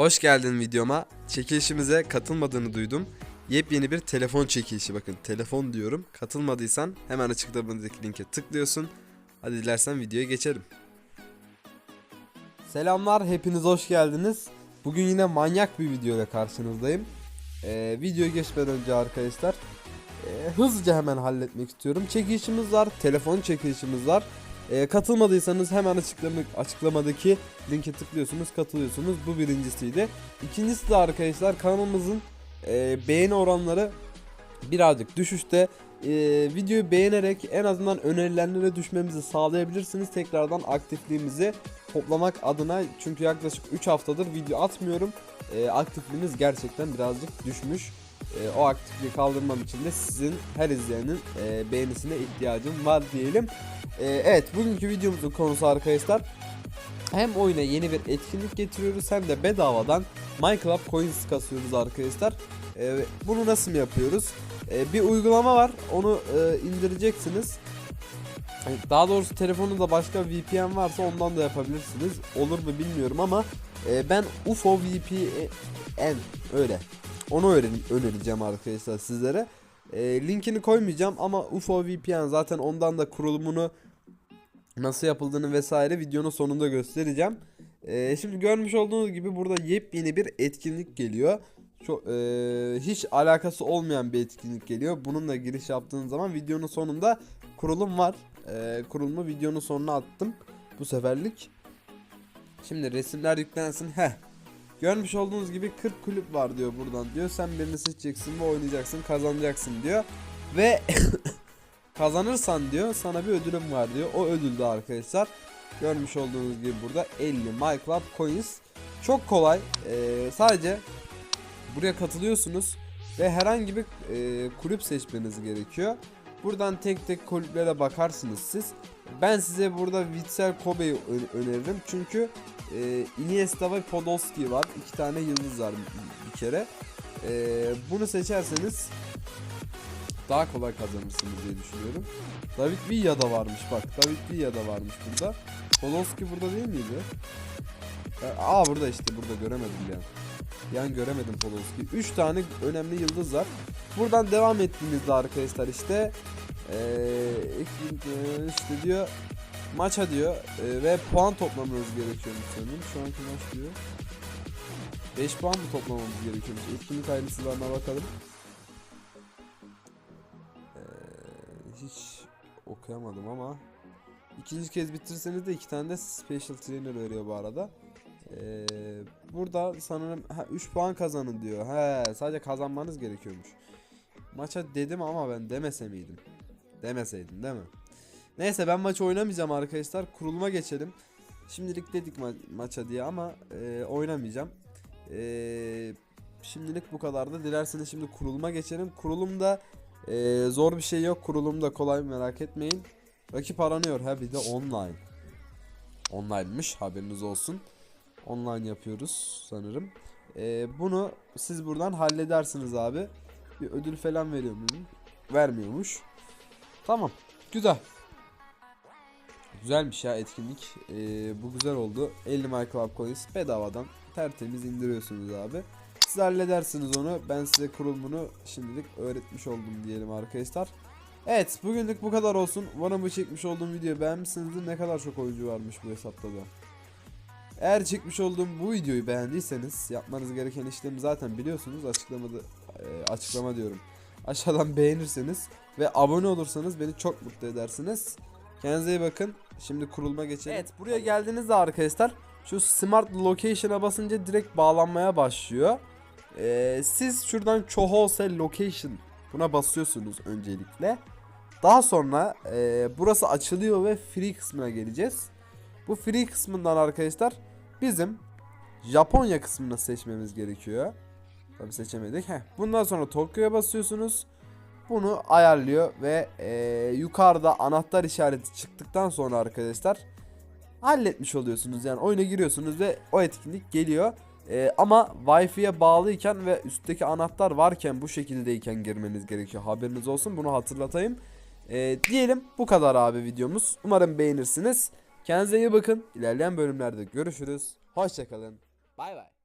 Hoş geldin videoma. Çekilişimize katılmadığını duydum. Yepyeni bir telefon çekilişi bakın. Telefon diyorum. Katılmadıysan hemen açıklamadaki linke tıklıyorsun. Hadi dilersen videoya geçelim. Selamlar, hepiniz hoş geldiniz. Bugün yine manyak bir video ile karşınızdayım. Ee, videoya geçmeden önce arkadaşlar e, hızlıca hemen halletmek istiyorum. Çekilişimiz var, telefon çekilişimiz var. E, katılmadıysanız hemen açıklama, açıklamadaki linke tıklıyorsunuz, katılıyorsunuz. Bu birincisiydi. İkincisi de arkadaşlar kanalımızın e, beğeni oranları birazcık düşüşte. E, videoyu beğenerek en azından önerilenlere düşmemizi sağlayabilirsiniz. Tekrardan aktifliğimizi toplamak adına çünkü yaklaşık 3 haftadır video atmıyorum. E, aktifliğimiz gerçekten birazcık düşmüş. E, o aktifliği kaldırmam için de sizin her izleyenin e, beğenisine ihtiyacım var diyelim. E, evet bugünkü videomuzun konusu arkadaşlar hem oyuna yeni bir etkinlik getiriyoruz hem de bedavadan Minecraft coins kasıyoruz arkadaşlar. E, bunu nasıl yapıyoruz? E, bir uygulama var onu e, indireceksiniz. Daha doğrusu telefonunuzda başka VPN varsa ondan da yapabilirsiniz. Olur mu bilmiyorum ama e, ben UFO VPN öyle. Onu öğren önereceğim arkadaşlar sizlere. E, linkini koymayacağım ama UFO VPN zaten ondan da kurulumunu nasıl yapıldığını vesaire videonun sonunda göstereceğim. E, şimdi görmüş olduğunuz gibi burada yepyeni bir etkinlik geliyor. Çok e, hiç alakası olmayan bir etkinlik geliyor. Bununla giriş yaptığınız zaman videonun sonunda kurulum var. E, kurulumu videonun sonuna attım bu seferlik. Şimdi resimler yüklensin. Heh. Görmüş olduğunuz gibi 40 kulüp var diyor buradan diyor. Sen birini seçeceksin ve oynayacaksın, kazanacaksın diyor. Ve kazanırsan diyor sana bir ödülüm var diyor. O ödül de arkadaşlar görmüş olduğunuz gibi burada 50 MyClub Coins. Çok kolay. Ee, sadece buraya katılıyorsunuz ve herhangi bir e, kulüp seçmeniz gerekiyor. Buradan tek tek kulüplere bakarsınız siz. Ben size burada Witsel Kobe'yi öneririm. Çünkü e, Iniesta ve Podolski var. İki tane yıldız var bir kere. E, bunu seçerseniz daha kolay kazanırsınız diye düşünüyorum. David Villa da varmış bak. David Villa da varmış burada. Podolski burada değil miydi? Aa burada işte burada göremedim yani. Yan göremedim Podolski. 3 tane önemli yıldız var. Buradan devam ettiğimizde arkadaşlar işte eee işte diyor maça diyor eee, ve puan toplamamız gerekiyormuş sanırım. Şu anki maç diyor. 5 puan mı toplamamız gerekiyormuş? Etkinlik ayrıntılarına bakalım. Eee, hiç okuyamadım ama ikinci kez bitirirseniz de iki tane de special trainer veriyor bu arada. Eee, burada sanırım 3 puan kazanın diyor. He, sadece kazanmanız gerekiyormuş. Maça dedim ama ben demese miydim? Demeseydim değil mi? Neyse ben maçı oynamayacağım arkadaşlar. Kuruluma geçelim. Şimdilik dedik ma- maça diye ama e, oynamayacağım. E, şimdilik bu kadardı. Dilerseniz şimdi kuruluma geçelim. Kurulumda e, zor bir şey yok. Kurulumda kolay merak etmeyin. Rakip aranıyor ha bir de online. Online'mış haberiniz olsun. Online yapıyoruz sanırım. E, bunu siz buradan halledersiniz abi. Bir ödül falan veriyor mu? Vermiyormuş. Tamam. Güzel. Güzelmiş ya etkinlik. Ee, bu güzel oldu. 50 MyClub Coins bedavadan tertemiz indiriyorsunuz abi. Siz halledersiniz onu. Ben size kurulumunu şimdilik öğretmiş oldum diyelim arkadaşlar. Evet bugünlük bu kadar olsun. Umarım bu çekmiş olduğum videoyu beğenmişsinizdir. Ne kadar çok oyuncu varmış bu hesapta da. Eğer çekmiş olduğum bu videoyu beğendiyseniz yapmanız gereken işlemi zaten biliyorsunuz. Açıklamada e, açıklama diyorum. Aşağıdan beğenirseniz ve abone olursanız beni çok mutlu edersiniz. Kendinize iyi bakın. Şimdi kurulma geçelim. Evet buraya geldiğinizde arkadaşlar şu Smart Location'a basınca direkt bağlanmaya başlıyor. Ee, siz şuradan Çohose Location buna basıyorsunuz öncelikle. Daha sonra e, burası açılıyor ve free kısmına geleceğiz. Bu free kısmından arkadaşlar bizim Japonya kısmını seçmemiz gerekiyor. Tabi seçemedik. Heh. Bundan sonra Tokyo'ya basıyorsunuz. Bunu ayarlıyor ve e, yukarıda anahtar işareti çıktıktan sonra arkadaşlar halletmiş oluyorsunuz. Yani oyuna giriyorsunuz ve o etkinlik geliyor. E, ama Wi-Fi'ye bağlıyken ve üstteki anahtar varken bu şekildeyken girmeniz gerekiyor. Haberiniz olsun bunu hatırlatayım. E, diyelim bu kadar abi videomuz. Umarım beğenirsiniz. Kendinize iyi bakın. İlerleyen bölümlerde görüşürüz. Hoşçakalın. Bay bay.